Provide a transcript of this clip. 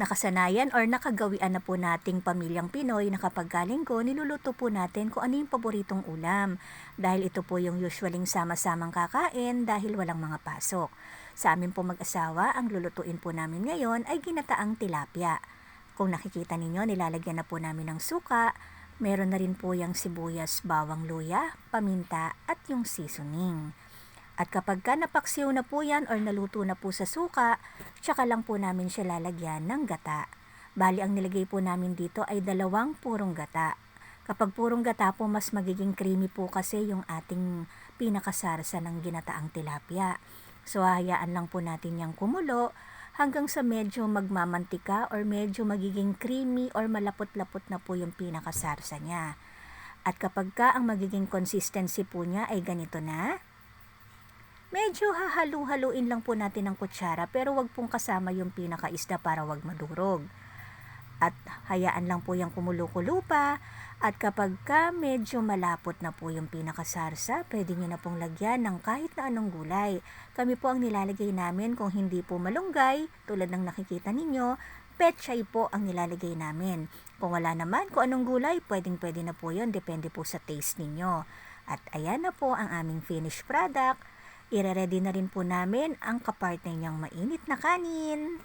nakasanayan or nakagawian na po nating pamilyang Pinoy na kapag galing ko, niluluto po natin kung ano yung paboritong ulam. Dahil ito po yung usualing sama-samang kakain dahil walang mga pasok. Sa amin po mag-asawa, ang lulutuin po namin ngayon ay ginataang tilapia. Kung nakikita ninyo, nilalagyan na po namin ng suka, meron na rin po yung sibuyas, bawang luya, paminta at yung seasoning. At kapag ka napaksiw na po yan or naluto na po sa suka, tsaka lang po namin siya lalagyan ng gata. Bali, ang nilagay po namin dito ay dalawang purong gata. Kapag purong gata po, mas magiging creamy po kasi yung ating pinakasarsa ng ginataang tilapia. So, hayaan lang po natin yung kumulo hanggang sa medyo magmamantika or medyo magiging creamy or malapot-lapot na po yung pinakasarsa niya. At kapag ka ang magiging consistency po niya ay ganito na, Medyo hahalu-haluin lang po natin ng kutsara pero wag pong kasama yung pinakaisda para wag madurog. At hayaan lang po yung kumulo-kulo. At kapag ka medyo malapot na po yung pinakasarsa, pwede nyo na pong lagyan ng kahit na anong gulay. Kami po ang nilalagay namin kung hindi po malunggay, tulad ng nakikita ninyo, petchay po ang nilalagay namin. Kung wala naman, kung anong gulay, pwedeng pwede na po yun, depende po sa taste ninyo. At ayan na po ang aming finished product. Ire-ready na rin po namin ang kapartner niyang mainit na kanin.